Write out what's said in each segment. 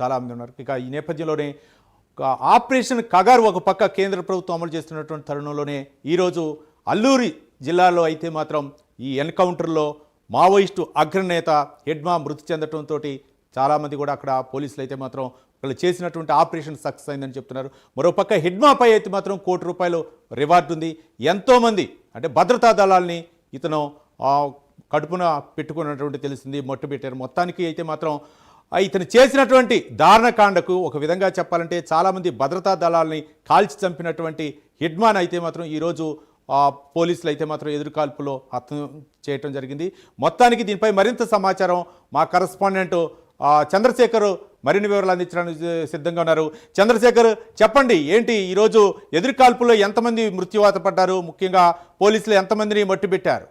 చాలామంది ఉన్నారు. ఇక ఈ నేపథ్యంలోనే ఆపరేషన్ కగారు ఒక పక్క కేంద్ర ప్రభుత్వం అమలు చేస్తున్నటువంటి తరుణంలోనే ఈరోజు అల్లూరి జిల్లాలో అయితే మాత్రం ఈ ఎన్కౌంటర్లో మావోయిస్టు అగ్రనేత హెడ్మా మృతి చెందడంతో చాలామంది కూడా అక్కడ పోలీసులు అయితే మాత్రం వాళ్ళు చేసినటువంటి ఆపరేషన్ సక్సెస్ అయిందని చెప్తున్నారు. మరోపక్క హెడ్మాపై అయితే మాత్రం కోటి రూపాయలు రివార్డు ఉంది. ఎంతోమంది అంటే భద్రతా దళాల్ని ఇతను కడుపున పెట్టుకున్నటువంటి తెలిసింది మొట్టబెట్టారు. మొత్తానికి అయితే మాత్రం ఇతను చేసినటువంటి దారుణకాండకు ఒక విధంగా చెప్పాలంటే చాలామంది భద్రతా దళాల్ని కాల్చి చంపినటువంటి హిడ్మాన్ అయితే మాత్రం ఈరోజు పోలీసులు అయితే మాత్రం ఎదురుకాల్పులో అర్థం చేయటం జరిగింది. మొత్తానికి దీనిపై మరింత సమాచారం మా కరస్పాండెంట్ చంద్రశేఖర్ మరిన్ని వివరాలు అందించడానికి సిద్ధంగా ఉన్నారు. చంద్రశేఖర్ చెప్పండి ఏంటి ఈరోజు ఎదురుకాల్పులో ఎంతమంది మృత్యువాత పడ్డారు? ముఖ్యంగా పోలీసులు ఎంతమందిని మట్టుబెట్టారు?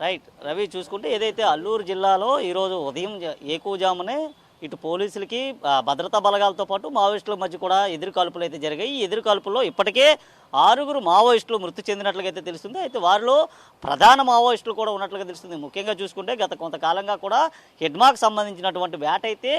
రైట్ రవి చూసుకుంటే ఏదైతే అల్లూరు జిల్లాలో ఈరోజు ఉదయం ఎక్కువ జామునే ఇటు పోలీసులకి భద్రతా బలగాలతో పాటు మావోయిస్టుల మధ్య కూడా ఎదురు కాల్పులు అయితే జరిగాయి. ఈ ఎదురుకాల్పుల్లో ఇప్పటికే ఆరుగురు మావోయిస్టులు మృతి చెందినట్లుగా అయితే తెలుస్తుంది. అయితే వారిలో ప్రధాన మావోయిస్టులు కూడా ఉన్నట్లుగా తెలుస్తుంది. ముఖ్యంగా చూసుకుంటే గత కొంతకాలంగా కూడా హిడ్మాకు సంబంధించినటువంటి వేట అయితే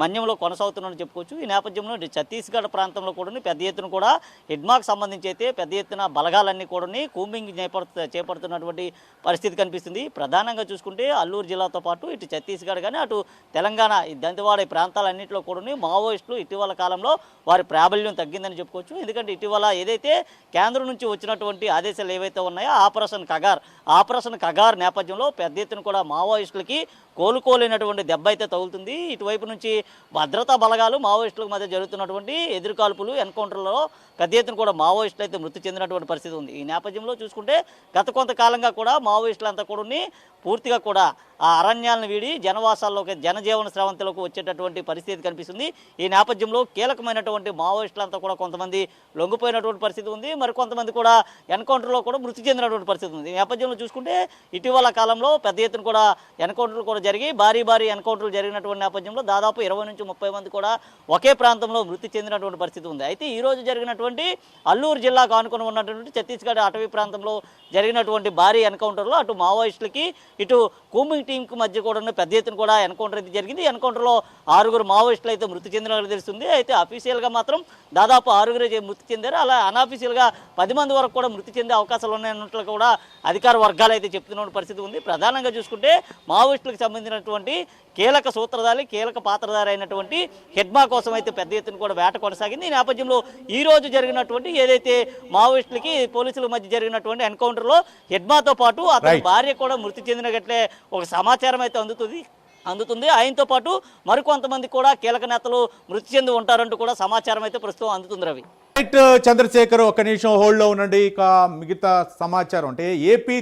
మన్యంలో కొనసాగుతున్నట్టు చెప్పుకోవచ్చు. ఈ నేపథ్యంలో ఇటు ఛత్తీస్గఢ్ ప్రాంతంలో కూడా పెద్ద ఎత్తున కూడా హిడ్మాకు సంబంధించి అయితే పెద్ద ఎత్తున బలగాలన్నీ కూడా కూంబింగ్ చేపడుతు చేపడుతున్నటువంటి పరిస్థితి కనిపిస్తుంది. ప్రధానంగా చూసుకుంటే అల్లూరు జిల్లాతో పాటు ఇటు ఛత్తీస్గఢ్ కానీ అటు తెలంగాణ ఈ దంతెవాడ ఈ ప్రాంతాలన్నింటిలో కూడా మావోయిస్టులు ఇటీవల కాలంలో వారి ప్రాబల్యం తగ్గిందని చెప్పుకోవచ్చు. ఎందుకంటే ఇటీవల ఏదైతే కేంద్రం నుంచి వచ్చినటువంటి ఆదేశాలు ఏవైతే ఉన్నాయో ఆపరేషన్ కగార్ ఆపరేషన్ కగార్ నేపథ్యంలో పెద్ద ఎత్తున కూడా మావోయిస్టులకి కోలుకోలేనటువంటి దెబ్బ అయితే తగులుతుంది. ఇటువైపు నుంచి భద్రతా బలగాలు మావోయిస్టుల మధ్య జరుగుతున్నటువంటి ఎదురుకాల్పులు ఎన్కౌంటర్లలో పెద్ద ఎత్తున కూడా మావోయిస్టులు అయితే మృతి చెందినటువంటి పరిస్థితి ఉంది. ఈ నేపథ్యంలో చూసుకుంటే గత కొంతకాలంగా కూడా మావోయిస్టులంతా కూడా పూర్తిగా కూడా ఆ అరణ్యాలను వీడి జనవాసాల్లోకి జనజీవన స్రవంతిలోకి వచ్చేటటువంటి పరిస్థితి కనిపిస్తుంది. ఈ నేపథ్యంలో కీలకమైనటువంటి మావోయిస్టులంతా కూడా కొంతమంది లొంగిపోయినటువంటి పరిస్థితి ఉంది. మరి కొంతమంది కూడా ఎన్కౌంటర్లో కూడా మృతి చెందినటువంటి పరిస్థితి ఉంది. ఈ నేపథ్యంలో చూసుకుంటే ఇటీవల కాలంలో పెద్ద ఎత్తున కూడా ఎన్కౌంటర్లు కూడా జరిగి భారీ భారీ ఎన్కౌంటర్లు జరిగినటువంటి నేపథ్యంలో దాదాపు ఇరవై నుంచి ముప్పై మంది కూడా ఒకే ప్రాంతంలో మృతి చెందినటువంటి పరిస్థితి ఉంది. అయితే ఈ రోజు జరిగినటువంటి అల్లూరు జిల్లాకు ఆనుకుని ఉన్నటువంటి ఛత్తీస్గఢ్ అటవీ ప్రాంతంలో జరిగినటువంటి భారీ ఎన్కౌంటర్లో అటు మావోయిస్టులకి ఇటు కూమింగ్ టీంకి మధ్య కూడా పెద్ద ఎత్తున కూడా ఎన్కౌంటర్ అయితే జరిగింది. ఎన్కౌంటర్లో ఆరుగురు మావోయిస్టులు అయితే మృతి చెందినట్లు తెలుస్తుంది. అయితే అఫీషియల్గా మాత్రం దాదాపు ఆరుగురే మృతి చెందారు. అలా అన్అఫీషియల్గా పది మంది వరకు కూడా మృతి చెందే అవకాశాలు ఉన్నాయన్నట్లు కూడా అధికార వర్గాలు అయితే చెప్తున్న పరిస్థితి ఉంది. ప్రధానంగా చూసుకుంటే మావోయిస్టులకు సంబంధించినటువంటి కీలక సూత్రధారి కీలక పాత్రధారి అయినటువంటి హెడ్మా కోసం అయితే పెద్ద ఎత్తున కూడా వేట కొనసాగింది. ఈ నేపథ్యంలో ఈ రోజు జరిగినటువంటి ఏదైతే మావోయిస్టులకి పోలీసుల మధ్య జరిగినటువంటి ఎన్కౌంటర్లో హెడ్మాతో పాటు అతని. భార్య కూడా మృతి చెందినట్లే ఒక సమాచారం అయితే అందుతుంది. అందుతుంది. ఆయనతో పాటు మరికొంతమంది కూడా కీలక నేతలు మృతి చెంది ఉంటారంటూ కూడా సమాచారం అయితే ప్రస్తుతం అందుతుంది రవి. రైట్ చంద్రశేఖర్ ఒక నిమిషం హోల్డ్లో ఉండండి. ఇక మిగతా సమాచారం అంటే ఏపీ